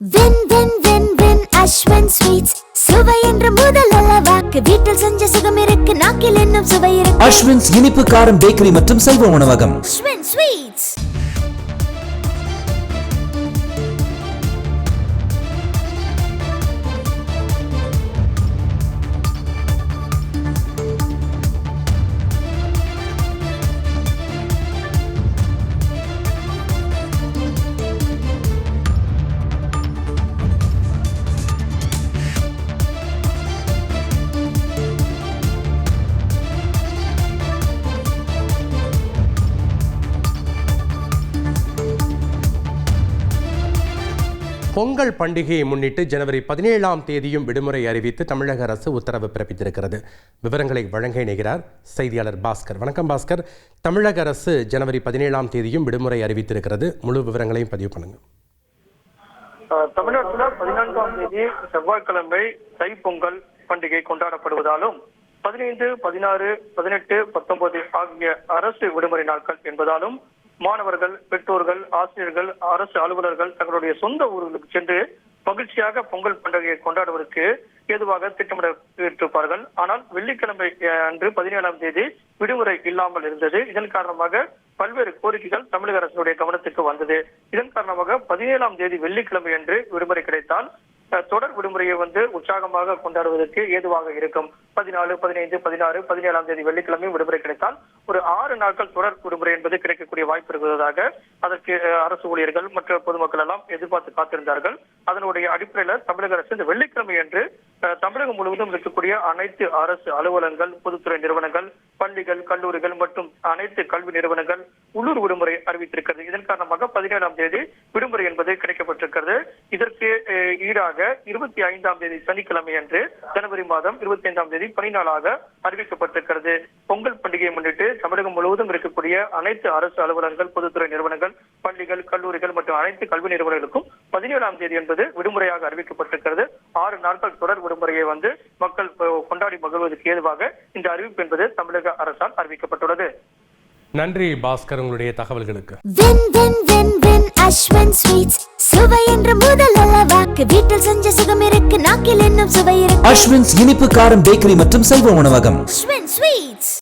When வென் வென் வென் அஸ்வன் ஸ்வீட்ஸ் சுவை என்ற முதல் அளவாக்கு வீட்டில் செஞ்ச சுகம் இருக்கு நாக்கில் இன்னும் சுவை இருக்கு. அஸ்வின்ஸ் இனிப்பு காரம் பேக்கரி மற்றும் சைவ உணவகம். அஸ்வன் ஸ்வீட்ஸ் பொங்கல் பண்டிகையை முன்னிட்டு ஜனவரி பதினேழாம் தேதியும் விடுமுறை அறிவித்து தமிழக அரசு உத்தரவு பிறப்பித்திருக்கிறது. விவரங்களை வழங்க இணைகிறார் செய்தியாளர் பாஸ்கர். வணக்கம் பாஸ்கர். தமிழக அரசு ஜனவரி பதினேழாம் தேதியும் விடுமுறை அறிவித்திருக்கிறது. முழு விவரங்களையும் பதிவு பண்ணுங்க. தமிழ்நாட்டில் பதினான்காம் தேதி செவ்வாய்க்கிழமை தைப்பொங்கல் பண்டிகை கொண்டாடப்படுவதாலும் பதினைந்து பதினாறு பதினெட்டு பத்தொன்பது ஆகிய அரசு விடுமுறை நாட்கள் என்பதாலும் மாணவர்கள் பெற்றோர்கள் ஆசிரியர்கள் அரசு அலுவலர்கள் தங்களுடைய சொந்த ஊர்களுக்கு சென்று மகிழ்ச்சியாக பொங்கல் பண்டிகையை கொண்டாடுவதற்கு ஏதுவாக திட்டமிட்டிருப்பார்கள். ஆனால் வெள்ளிக்கிழமை அன்று பதினேழாம் தேதி விடுமுறை இல்லாமல் இருந்தது. இதன் காரணமாக பல்வேறு கோரிக்கைகள் தமிழக அரசுடைய கவனத்துக்கு வந்தது. இதன் காரணமாக பதினேழாம் தேதி வெள்ளிக்கிழமை அன்று விடுமுறை கிடைத்தால் தொடர் விடுமுறையை வந்து உற்சாகமாக கொண்டாடுவதற்கு ஏதுவாக இருக்கும். பதினாலு பதினைந்து பதினாறு பதினேழாம் தேதி வெள்ளிக்கிழமையும் விடுமுறை கிடைத்தால் ஒரு ஆறு நாட்கள் தொடர் விடுமுறை என்பது கிடைக்கக்கூடிய வாய்ப்பு இருப்பதாக அதற்கு அரசு ஊழியர்கள் மற்ற பொதுமக்கள் எல்லாம் எதிர்பார்த்து காத்திருந்தார்கள். அதனுடைய அடிப்படையில தமிழக அரசு இந்த வெள்ளிக்கிழமை அன்று முழுவதும் இருக்கக்கூடிய அனைத்து அரசு அலுவலகங்கள் பொதுத்துறை நிறுவனங்கள் பள்ளிகள் கல்லூரிகள் மற்றும் அனைத்து கல்வி நிறுவனங்கள் உள்ளூர் விடுமுறை அறிவித்திருக்கிறது. இதன் காரணமாக பதினேழாம் தேதி விடுமுறை என்பது கிடைக்கப்பட்டிருக்கிறது. இதற்கு ஈடாக இருபத்தி ஐந்தாம் தேதி சனிக்கிழமை அன்று ஜனவரி மாதம் இருபத்தி ஐந்தாம் தேதி பணி நாளாக அறிவிக்கப்பட்டிருக்கிறது. பொங்கல் பண்டிகையை முன்னிட்டு தமிழகம் முழுவதும் இருக்கக்கூடிய அனைத்து அரசு அலுவலகங்கள் பொதுத்துறை நிறுவனங்கள் பள்ளிகள் கல்லூரிகள் மற்றும் அனைத்து கல்வி நிறுவனங்களுக்கும் பதினேழாம் தேதி என்பது விடுமுறையாக அறிவிக்கப்பட்டிருக்கிறது. ஆறு நாட்கள் தொடர் விடுமுறையை வந்து மக்கள் அஹ், கொண்டாடி மகிழ்வதற்கு ஏதுவாக இந்த அறிவிப்பு என்பது தமிழக அரசால் அறிவிக்கப்பட்டுள்ளது. நன்றி பாஸ்கர் உங்களுடைய தகவல்களுக்கு. வென் வென் வென் வென் அஸ்வன் ஸ்வீட்ஸ். சுவை என்ற முதல் அளவாக்கு வீட்டில் செஞ்ச சுகம் இருக்கு நாக்கில் இன்னும் சுவை இருக்கு. அஸ்வின்ஸ் இனிப்பு காரம் பேக்கரி மற்றும் சைவ உணவகம். அஸ்வன் ஸ்வீட்ஸ்.